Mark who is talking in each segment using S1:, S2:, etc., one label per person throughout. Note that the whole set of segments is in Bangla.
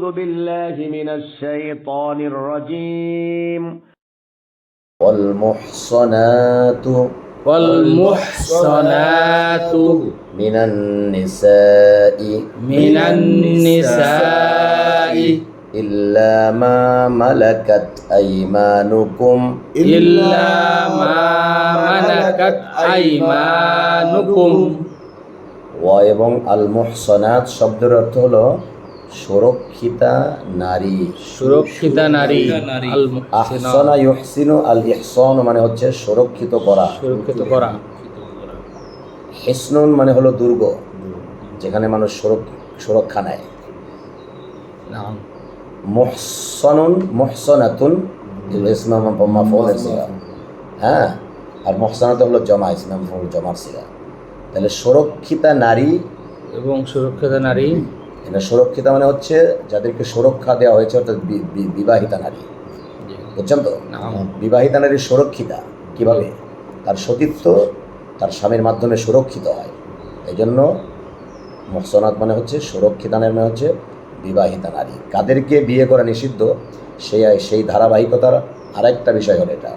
S1: أعوذ بالله من الشيطان الرجيم
S2: والمحصنات
S3: والمحصنات
S2: من النساء
S3: من النساء
S2: إلا ما ملكت أيمانكم
S3: إلا ما ملكت أيمانكم
S2: ওয়া এবং আল মুহসনাত শব্দের অর্থ হলো সুরক্ষিতা নারী।
S3: সুরক্ষিতা নারী।
S2: আহসানা ইউহসিনু আল ইহসান মানে হচ্ছে সুরক্ষিত করা।
S3: সুরক্ষিত করা।
S2: হিসনুন মানে হলো দুর্গ যেখানে মানুষ সুরক্ষা নেয়।
S3: নাম।
S2: মুহসনুন মুহসনাতুন ইসলাম সিগা। হ্যাঁ? আর মুহসনাত হলো জমা ইসলাম জমার সিগা। তাহলে সুরক্ষিতা নারী
S3: এবং সুরক্ষিতা নারী
S2: এটা সুরক্ষিতা মানে হচ্ছে যাদেরকে সুরক্ষা দেওয়া হয়েছে অর্থাৎ বিবাহিতা নারী। বুঝছেন তো? বিবাহিতা নারী সুরক্ষিতা কীভাবে? তার সতীত্ব তার স্বামীর মাধ্যমে সুরক্ষিত হয়। এই জন্য মহসনাত মানে হচ্ছে সুরক্ষিতা নারী মানে হচ্ছে বিবাহিতা নারী। কাদেরকে বিয়ে করা নিষিদ্ধ? সেই সেই ধারাবাহিকতার আরেকটা বিষয় হলো এটা।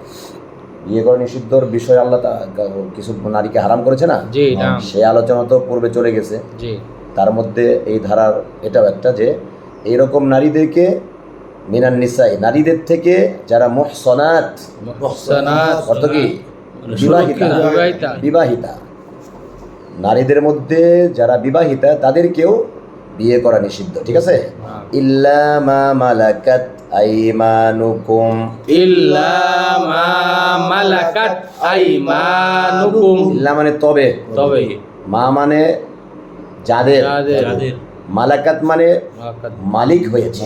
S2: বিয়ে করা নিষিদ্ধর বিষয় আল্লাহ কিছু নারীকে হারাম করেছে না? সেই আলোচনা তো পূর্বে চলে গেছে। তার মধ্যে এই ধারার এটাও একটা যে এইরকম নারীদেরকে মিনান নিসাই নারীদের থেকে যারা মোহসনাত
S3: মুহসানাত।
S2: অর্থ কি? বিবাহিতা।
S3: বিবাহিতা।
S2: বিবাহিতা। নারীদের মধ্যে যারা বিবাহিতা তাদেরকেও বিয়ে করা নিষিদ্ধ ঠিক আছে? ইল্লা মা মালাকাত আইমানুকুম।
S3: ইল্লা মা মালাকাত আইমানুকুম।
S2: ইল্লা মানে তবে।
S3: তবে।
S2: মা মানে যাদের
S3: যাদের।
S2: মালাকাত মানে মালিক হয়েছে।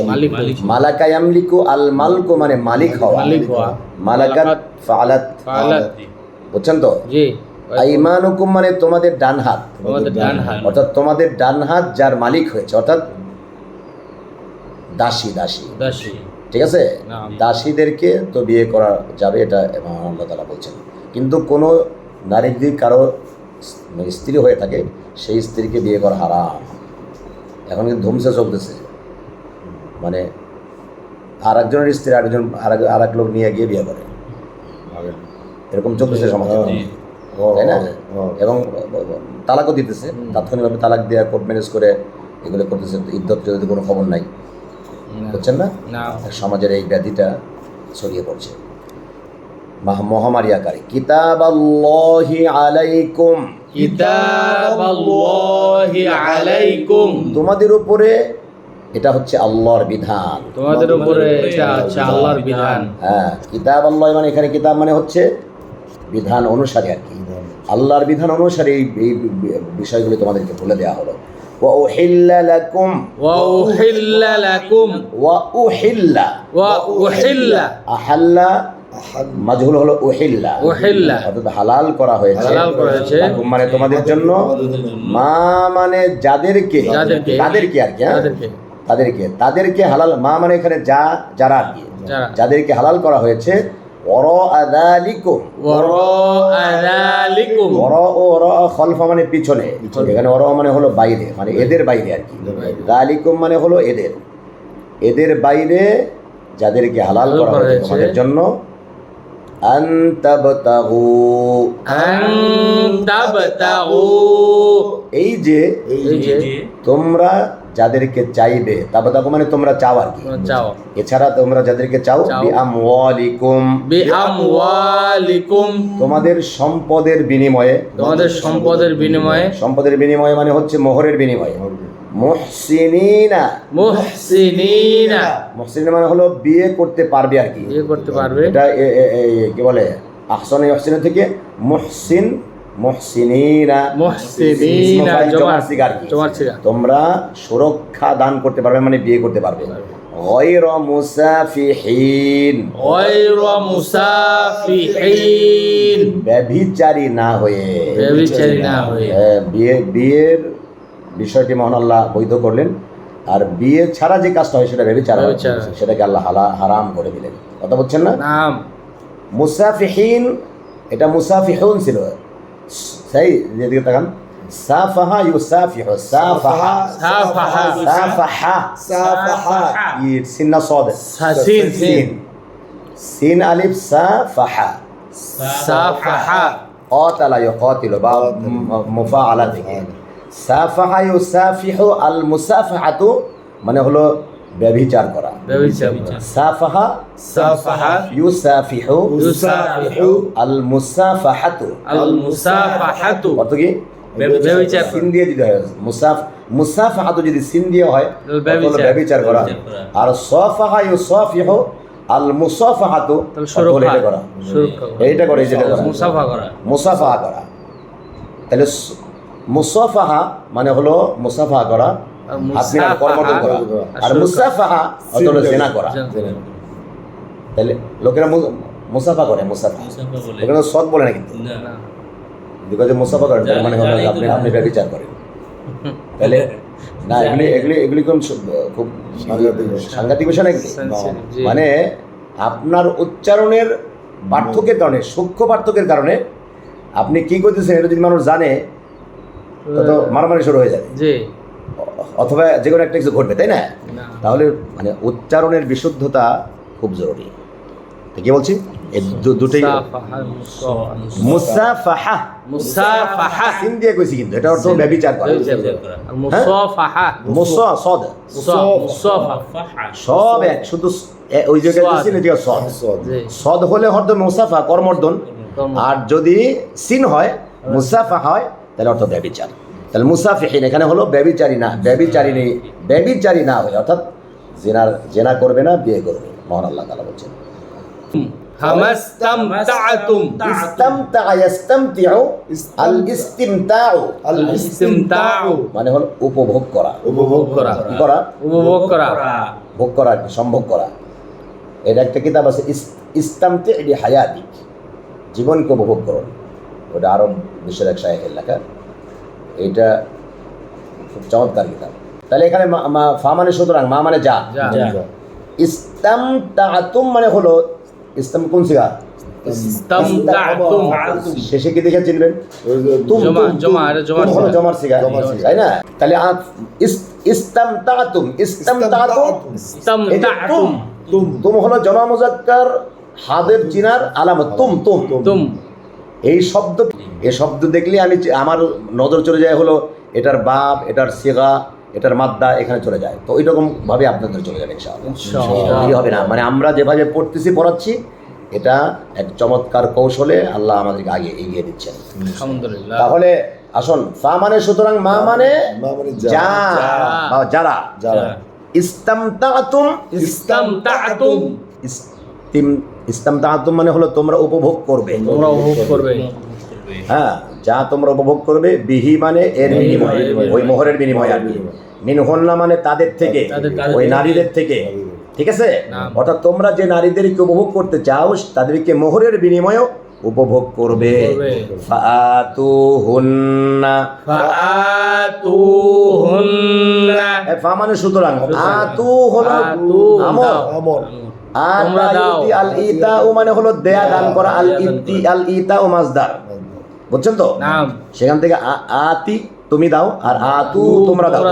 S3: মালাকা
S2: ইয়ামলিকু আল মালকু মানে মালিক হওয়া। মালাকাত ফালাত। বুঝছেন তো?
S3: জি।
S2: আইমানুকুম মানে তোমাদের ডান হাত।
S3: তোমাদের ডান হাত।
S2: অর্থাৎ তোমাদের ডান হাত যার মালিক হয়েছে। অর্থাৎ দাসী দাসী।
S3: দাসী।
S2: ঠিক আছে? দাসীদেরকে তো বিয়ে করা যাবে এটা এবং আল্লাহ তালা বলছেন। কিন্তু কোনো নারী যদি কারও মানে স্ত্রী হয়ে থাকে সেই স্ত্রীকে বিয়ে করা হারাম। এখন কিন্তু ধুমসে চলতেছে। মানে আর একজনের স্ত্রী আরেকজন আর এক- লোক নিয়ে গিয়ে বিয়ে করে। এরকম চলতেছে সমাজে। তাই না? এবং তালাকও দিতেছে। তাৎক্ষণিকভাবে তালাক দেওয়া কোর্ট ম্যানেজ করে এগুলো করতেছে। ইদ্যত যদি কোনো খবর নাই। বুঝছেন না? সমাজের এই ব্যাধিটা ছড়িয়ে পড়ছে। মাহ- মহামারী আকারে। কিতাব আলাইকুম। তোমাদের উপরে এটা হচ্ছে আল্লাহর বিধান।
S3: তোমাদের উপরে এটা আছে আল্লাহর বিধান।
S2: হ্যাঁ কিতাব আল্লাহ মানে এখানে কিতাব মানে হচ্ছে বিধান অনুসারে আর কি। আল্লাহর বিধান অনুসারে এই এই বিষয়গুলি তোমাদেরকে বলে দেওয়া হলো। ওয়া উহিল্লা লাকুম।
S3: ওয়া উহিল্লা লাকুম।
S2: ওয়া মাজহুল হলো উহিল্লা।
S3: উহিল্লা।
S2: অর্থাৎ হালাল করা হয়েছে।
S3: হালাল করা হয়েছে।
S2: মানে তোমাদের জন্য মা মানে যাদেরকে
S3: যাদেরকে।
S2: তাদেরকে আর কি হ্যাঁ?
S3: তাদেরকে।
S2: তাদেরকে হালাল মা মানে এখানে যা যারা আর কি। যাদেরকে হালাল করা হয়েছে মানে পিছনে। এখানে অর মানে হলো বাইরে মানে এদের বাইরে আর কি। দালিকুম মানে হলো এদের। এদের বাইরে যাদেরকে হালাল করা হয়েছে
S3: হয়েছে।
S2: তোমাদের জন্য
S3: আন তাবতাগু।
S2: এই যে
S3: এই যে
S2: তোমরা যাদেরকে চাইবে তাবতাহু মানে তোমরা চাও আর কি।
S3: চাও।
S2: এছাড়া তোমরা যাদেরকে চাও
S3: চাও।
S2: বিআমওয়ালিকুম।
S3: বিআমওয়ালিকুম।
S2: তোমাদের সম্পদের বিনিময়ে।
S3: তোমাদের সম্পদের বিনিময়ে।
S2: সম্পদের বিনিময়ে মানে হচ্ছে মোহরের বিনিময়ে। মুহসিনিনা।
S3: মুহসিনিনা।
S2: মুহসিন মানে হলো বিয়ে করতে পারবে আর কি।
S3: বিয়ে করতে পারবে।
S2: এটা কি বলে? আহসান ইহসিন থেকে মুহসিন মুহসিনিনা।
S3: মুহসিনিনা জমার
S2: জমার আর কি।
S3: জমার সিগা
S2: তোমরা সুরক্ষা দান করতে পারবে মানে বিয়ে করতে পারবে। গয়র মুসাফিহিন।
S3: গায়রা মুসাফিহিন।
S2: ব্যভিচারী না হয়ে।
S3: ব্যভিচারী না হয়ে।
S2: হ্যাঁ, বিয়ে বিয়ের বিষয়টি মহান আল্লাহ বৈধ করলেন আর বিয়ে ছাড়া যে কাজটা হয় সেটা ভেবে ছাড়া
S3: ব্যভিচার।
S2: সেটাকে আল্লাহ হালা হারাম করে দিলেন কথা বলছেন না
S3: নাম
S2: মুসাফিহিন এটা মুসাফিহুন ছিল সেই যেদিকে তাকান সাফাহা ইউসাফিহু সাফাহা
S3: সাফাহা
S2: সাফাহা
S4: সাফাহা
S2: ই সিন না সাদ
S3: সিন সিন
S2: সিন আলিফ সাফাহা
S3: সাফাহা
S2: قاتل يقاتل باب মুফাআলা থেকে সাফাহা ইউসাফিহু আল মুসাফাহাতু মানে হলো ব্যভিচার করা।
S3: ব্যবচার
S2: সাফাহা
S3: সাফাহা
S2: ইউসাফিহু
S3: ইউসাফিহু
S2: আল মুসাফাহাতু
S3: আল মুসাফাহাতু
S2: অর্থ কি?
S3: ব্যভিচার
S2: সিন দিয়ে যদি হয় মুসাফ মুসাফাহাতু যদি সিন দিয়ে হয়
S3: ব্যভিচার।
S2: তাহলে ব্যভিচার করা। আর সাফাহা ইউসাফিহু আল মুসাফাহাতু
S3: তাহলে
S2: অর্থ হলো
S3: সুরক্ষা
S2: এটা করা। এইটা করে যেটা করা।
S3: মুসাফা করা।
S2: মুসাফা করা। তাহলে মুসাফাহা মানে হলো মুসাফা করা হাত মিলানো, করা
S3: আর
S2: মুসাফাহা হলো জেনা করা তাহলে লোকেরা মুসাফা করে মুসাফা। লোকেরা সৎ বলে না কিন্তু। বিকজ মুসাফা করেন মানে হলো আপনি আপনি ব্যবচার করেন। তাহলে না এগুলি এগুলি এগুলি কোন খুব সাংঘাতিক বিষয়। না এগুলি?
S3: Sensitive, জি।
S2: মানে আপনার উচ্চারণের পার্থক্যের কারণে সূক্ষ্ম পার্থক্যের কারণে আপনি কি করতেছেন এটা যদি মানুষ জানে তত মারামারি শুরু হয়ে যাবে
S3: জি।
S2: অথবা যে কোনো একটা কিছু ঘটবে তাই না? তাহলে মানে উচ্চারণের বিশুদ্ধতা খুব জরুরি। তো কি বলছি? দুটোই
S3: মুসাফাহা
S2: মুসাফাহা।
S3: মুসাফাহা।
S2: সিন দিয়ে কইছি কিন্তু এটা অর্থ ব্যভিচার করা।
S3: ব্যভিচার করা। আর মুসাফাহা।
S2: মুসা সদ। সব এক শুধু ওই জায়গায়
S3: সদ।
S2: না সদ। সদ। হলে হয়তো মুসাফা কর্মর্দন। আর যদি সিন হয় মুসাফা হয় তাহলে অর্থ ব্যবিচার তাহলে মুসাফিহীন এখানে হলো ব্যবিচারী না ব্যবিচারিণী ব্যবিচারী না হলে অর্থাৎ জেনার জেনা করবে না বিয়ে করবে মহান আল্লাহ তাআলা বলছেন। মানে হলো উপভোগ করা।
S4: উপভোগ করা।
S2: করা?
S3: উপভোগ করা।
S2: ভোগ করা সম্ভোগ করা। এটা একটা কিতাব আছে ইস- ইস্তামতে এটি হায়াতিক জীবনকে উপভোগ করুন ওটা আরব বিশ্বের এক শায়েখের লেখা এইটা খুব চমৎকার কিতাব। তাহলে এখানে ফা মানে সুতরাং মা মানে যা ইস্তাম তাতুম মানে হলো ইস্তাম কোন সিগা? শেষে কি দেখে চিনবেন?
S3: এটা
S2: জমার সিগা। তাই না? তাহলে ইস্তাম তাতুম ইস্তাম তাতুম
S3: ইস্তামতাআতুম
S4: তুম
S2: তুম হলো জমা মুজাক্কার হাদের চিনার আলামত। তুম তুম।
S3: তুম।
S2: এই শব্দ এই শব্দ দেখলে আমি আমার নজর চলে যায় হলো এটার বাপ এটার সেগা এটার মাদ্দা এখানে চলে যায়। তো ওই রকম ভাবে আপনাদের চলে যাবে ইনশাআল্লাহ।
S3: ইনশাআল্লাহ।
S2: হবে না। মানে আমরা যেভাবে পড়তেছি পড়াচ্ছি এটা এক চমৎকার কৌশলে আল্লাহ আমাদেরকে আগে এগিয়ে দিচ্ছেন। তাহলে আসুন ফা মানে সুতরাং মা মানে
S4: মানে যা।
S2: যারা।
S4: যারা।
S2: ইস্তামতাতুম
S3: ইস্তামতাআতুম
S2: ইস্তিম ইস্তামতাতুম মানে হলো তোমরা উপভোগ করবে।
S3: তোমরা উপভোগ করবে।
S2: হ্যাঁ যা তোমরা উপভোগ করবে বিহি মানে এর বিনিময়। ওই মোহরের বিনিময় আর কি। মিনহন্না মানে তাদের থেকে ওই নারীদের থেকে। ঠিক আছে? অর্থাৎ তোমরা যে নারীদেরকে উপভোগ করতে চাও তাদেরকে মোহরের বিনিময়েও উপভোগ করবে। ফা মানে সুতরাং। আতু হলো আমর।
S3: দাও।
S4: আমর
S3: তোমরা
S2: আতা
S3: দাও।
S2: ইউতি আল ইতা মানে হলো দেয়া দান করা। আল ইতি আল ইতা ও মাজদার বুঝছেন তো? সেখান থেকে আতি তুমি দাও আর আতু তোমরা দাও।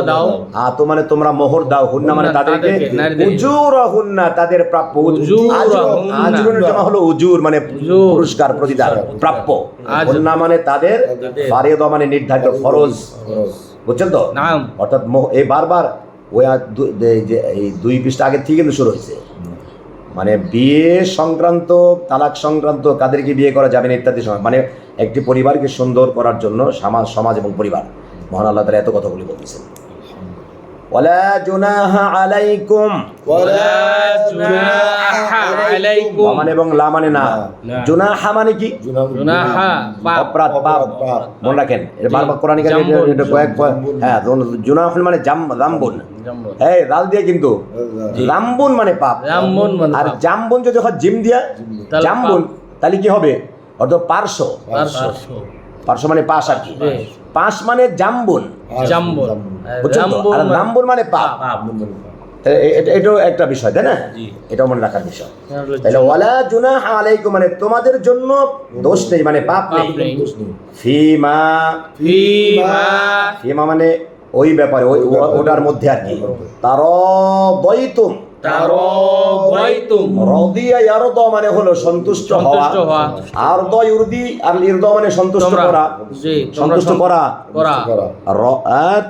S2: আতু মানে তোমরা মোহর দাও। হুন্না মানে তাদেরকে
S3: তাদেরকে,
S2: উজুর হুন্না তাদের প্রাপ্য।
S3: উজুরহুন্না।
S2: জমা হলো উজুর মানে পুরস্কার প্রতিদান প্রাপ্য। হুন্না মানে তাদের ফারিদ মানে নির্ধারিত ফরজ। বুঝছেন তো? অর্থাৎ এই বারবার ওই এই দুই পৃষ্ঠা আগে থেকে কিন্তু শুরু হয়েছে। মানে বিয়ে সংক্রান্ত তালাক সংক্রান্ত কাদেরকে বিয়ে করা যাবে না ইত্যাদি সময় মানে একটি পরিবারকে সুন্দর করার জন্য সমাজ সমাজ এবং পরিবার। মহান আল্লাহ তালা এত কথাগুলি বলতেছেন। ওয়ালা জুনাহা আলাইকুম।
S3: ওয়ালা জুনাহা আলাইকুম।
S2: মানে এবং লা মানে না
S3: না।
S2: জুনাহা মানে কি?
S4: জুনাহা।
S2: অপরাধ পাপ। মনে রাখেন এটা বারবার কোরআন
S3: জাম্বুন,
S2: কয়েক হ্যাঁ মানে জাম
S3: জাম্বুন
S2: এই রাল দিয়ে কিন্তু। রামবুন মানে পাপ।
S3: জাম্বুন মানে
S2: আর। জামবুন যদি হয় জিম দিয়া জামবুন তাহলে কি হবে? অর্থাৎ পার্শ্ব।
S3: পার্শ্ব।
S2: পার্শ্ব। মানে পাশ আর কি। পাশ মানে জামবুন।
S4: আর
S3: জাম্বুন?
S4: জাম্বুন।
S2: আর
S3: মানে-
S2: রামবুন মানে পাপ।
S4: মানে পাপ।
S2: এটা- এটাও একটা বিষয় তাই না? এটাও মনে রাখার বিষয়।
S3: এটা
S2: তাহলে ওয়ালা জুনাহ আলাইকুম মানে তোমাদের জন্য দোষ নেই মানে পাপ নেই।
S3: পাপ নেই।
S2: ফিমা।
S3: ফিমা।
S2: ফিমা মানে ওই ব্যাপারে ওই ওটার মধ্যে আর কি। তার বৈতুম
S3: তারাবাইতুম
S2: মানে হলো সন্তুষ্ট হওয়া। আর দ ইউরদি আর ইরদ মানে সন্তুষ্ট করা। সন্তুষ্ট করা।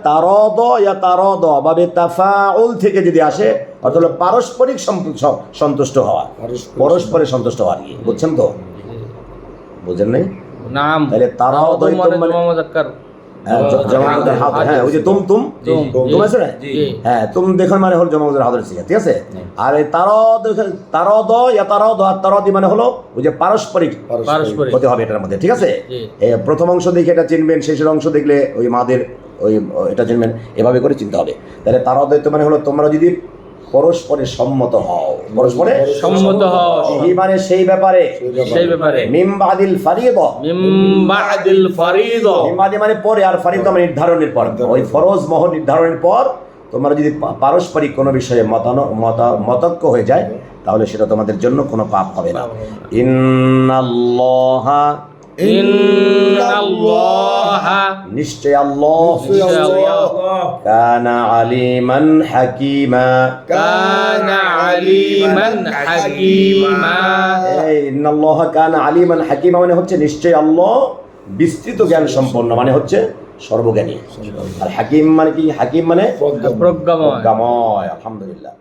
S2: তারদ ইয়া তারদ বাবে তাফাউল থেকে যদি আসে অর্থাৎ হলো পারস্পরিক সন্তুষ্ট হওয়া। পরস্পরে সন্তুষ্ট হওয়া আর কি। বুঝছেন তো? বুঝেন নাই?
S3: নাম।
S2: তাহলে তারাবাইতুম
S3: মানে
S2: মানে- হ্যাঁ, হ্যাঁ ওই যে তুম তুম
S3: তুম
S2: আছে না? হ্যাঁ তুমি মানে হলো জমা মুজার সিগা ঠিক আছে? আর এই তারদ তারদ ইয়া তারদ আর তারদি মানে হলো ওই যে পারস্পরিক
S3: পারস্পরিক।
S2: হতে হবে এটার মধ্যে ঠিক আছে? প্রথম অংশ দেখে এটা চিনবেন শেষের অংশ দেখলে ওই মাদের ওই এটা চিনবেন এভাবে করে চিনতে হবে। তাহলে তার তো মানে হলো তোমরা যদি পরস্পরে সম্মত হও। পরস্পরে
S3: সম্মত হও।
S2: এই মানে সেই ব্যাপারে।
S3: সেই ব্যাপারে।
S2: মিমবাদিল ফারিদ।
S3: মিম বাদিল ফরিদ।
S2: মিমবাদি মানে পরে আর ফারিদ মানে নির্ধারণের পর। ওই ফরজ মহ নির্ধারণের পর তোমরা যদি পারস্পরিক কোনো বিষয়ে মতানো মতা- মতক্য হয়ে যায় তাহলে সেটা তোমাদের জন্য কোনো পাপ হবে না। ইন্নাল্লাহা নিশ্চয় আল্লাহ। কানা আলিমান হাকিমা।
S3: কানা আলিমান হাকিমা।
S2: ইন্নাল্লাহ কানা আলিমান হাকিমা মানে হচ্ছে নিশ্চয় আল্লাহ বিস্তৃত জ্ঞান সম্পন্ন মানে হচ্ছে সর্বজ্ঞানী। আর হাকিম মানে কি? হাকিম মানে
S3: প্রজ্ঞাময়।
S2: প্রজ্ঞাময় আলহামদুলিল্লাহ।